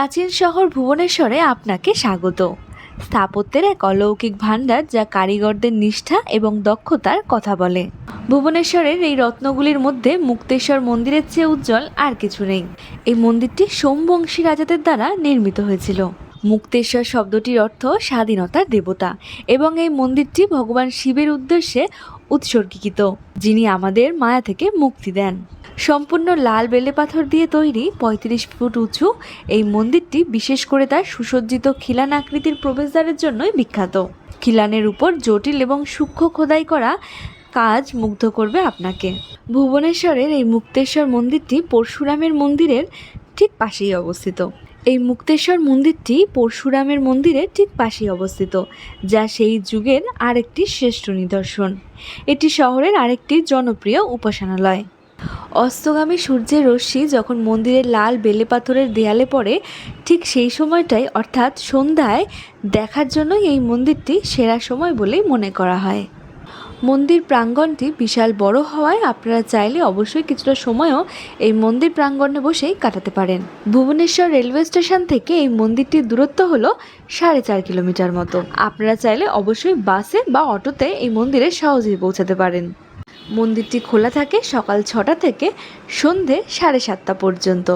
প্রাচীন শহর ভুবনেশ্বরে আপনাকে স্বাগত। স্থাপত্যের এক অলৌকিক ভাণ্ডার যা কারিগরদের নিষ্ঠা এবং দক্ষতার কথা বলে। ভুবনেশ্বরের এই রত্নগুলির মধ্যে মুক্তেশ্বর মন্দিরের চেয়ে উজ্জ্বল আর কিছু নেই। এই মন্দিরটি সোমবংশী রাজাদের দ্বারা নির্মিত হয়েছিল। মুক্তেশ্বর শব্দটির অর্থ স্বাধীনতার দেবতা এবং এই মন্দিরটি ভগবান শিবের উদ্দেশ্যে উৎসর্গীকৃত, যিনি আমাদের মায়া থেকে মুক্তি দেন। সম্পূর্ণ লাল বেলে পাথর দিয়ে তৈরি পঁয়ত্রিশ ফুট উঁচু এই মন্দিরটি বিশেষ করে তার সুসজ্জিত খিলান আকৃতির প্রবেশদ্বারের জন্যই বিখ্যাত। খিলানের উপর জটিল এবং সূক্ষ্ম খোদাই করা কাজ মুগ্ধ করবে আপনাকে। ভুবনেশ্বরের এই মুক্তেশ্বর মন্দিরটি পরশুরামের মন্দিরের ঠিক পাশেই অবস্থিত। এই মুক্তেশ্বর মন্দিরটি পরশুরামের মন্দিরের ঠিক পাশেই অবস্থিত, যা সেই যুগের আরেকটি শ্রেষ্ঠ নিদর্শন। এটি শহরের আরেকটি জনপ্রিয় উপাসনালয়। অস্তগামী সূর্যের রশ্মি যখন মন্দিরের লাল বেলে পাথরের দেয়ালে পড়ে, ঠিক সেই সময়টাই, অর্থাৎ সন্ধ্যায়, দেখার জন্যই এই মন্দিরটি সেরা সময় বলেই মনে করা হয়। মন্দির প্রাঙ্গণটি বিশাল বড় হওয়ায় আপনারা চাইলে অবশ্যই কিছুটা সময়ও এই মন্দির প্রাঙ্গণে বসেই কাটাতে পারেন। ভুবনেশ্বর রেলওয়ে স্টেশন থেকে এই মন্দিরটির দূরত্ব হলো সাড়ে চার কিলোমিটার মতো। আপনারা চাইলে অবশ্যই বাসে বা অটোতে এই মন্দিরে সহজেই পৌঁছাতে পারেন। মন্দিরটি খোলা থাকে সকাল ছটা থেকে সন্ধে সাড়ে সাতটা পর্যন্ত।